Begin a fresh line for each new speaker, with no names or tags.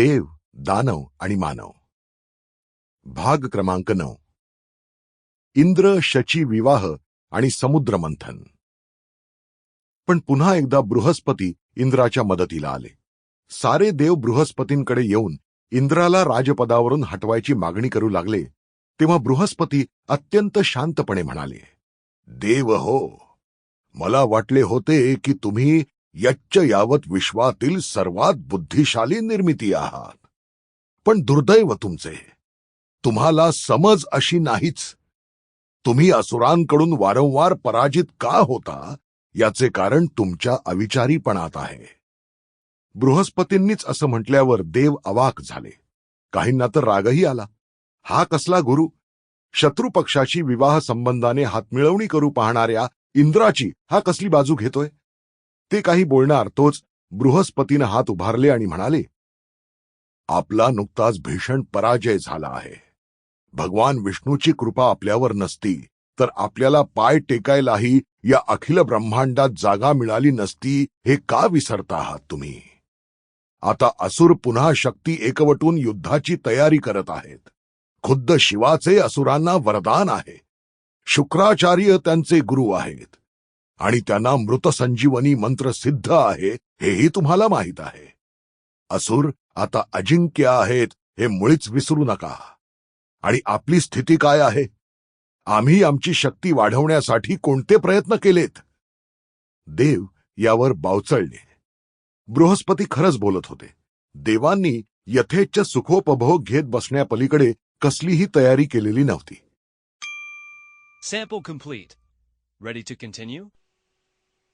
देव दानव आणि मानव. भाग क्रमांक नऊ. इंद्र शची विवाह आणि समुद्र मंथन. पण पुन्हा एकदा बृहस्पती इंद्राच्या मदतीला आले. सारे देव बृहस्पतींकडे येऊन इंद्राला राजपदावरून हटवायची मागणी करू लागले तेव्हा बृहस्पती अत्यंत शांतपणे म्हणाले देव हो मला वाटले होते की तुम्ही यच्च यावत विश्वातील सर्वात बुद्धिशाली निर्मिती आहात. पण दुर्दैव तुमचे. तुम्हाला समज अशी नाहीच. तुम्ही असुरांकडून वारंवार पराजित का होता याचे कारण तुमच्या अविचारीपणात आहे. बृहस्पतींनीच असं म्हटल्यावर देव अवाक झाले. काहींना तर रागही आला. हा कसला गुरु? शत्रुपक्षाशी विवाह संबंधाने हातमिळवणी करू पाहणाऱ्या इंद्राची हा कसली बाजू घेतोय? ते काही बोलणार तोच बृहस्पतीनं हात उभारले आणि म्हणाले आपला नुकताच भीषण पराजय झाला आहे. भगवान विष्णूची कृपा आपल्यावर नसती तर आपल्याला पाय टेकायलाही या अखिल ब्रह्मांडात जागा मिळाली नसती हे का विसरता आहात तुम्ही? आता असुर पुन्हा शक्ती एकवटून युद्धाची तयारी करत आहेत. खुद्द शिवाचे असुरांना वरदान आहे. शुक्राचार्य त्यांचे गुरु आहेत. आणि त्यांना मृत संजीवनी मंत्र सिद्ध आहे हेही तुम्हाला माहीत आहे. असुर आता अजिंक्य आहेत हे मुळीच विसरू नका. आणि आपली स्थिती काय आहे? आम्ही आमची शक्ती वाढवण्यासाठी कोणते प्रयत्न केलेत? देव यावर बावचळले बृहस्पती खरंच बोलत होते. देवांनी यथेच्छ सुखोपभोग घेत बसण्यापलीकडे कसलीही तयारी केलेली नव्हती.
Sample complete. Ready to continue?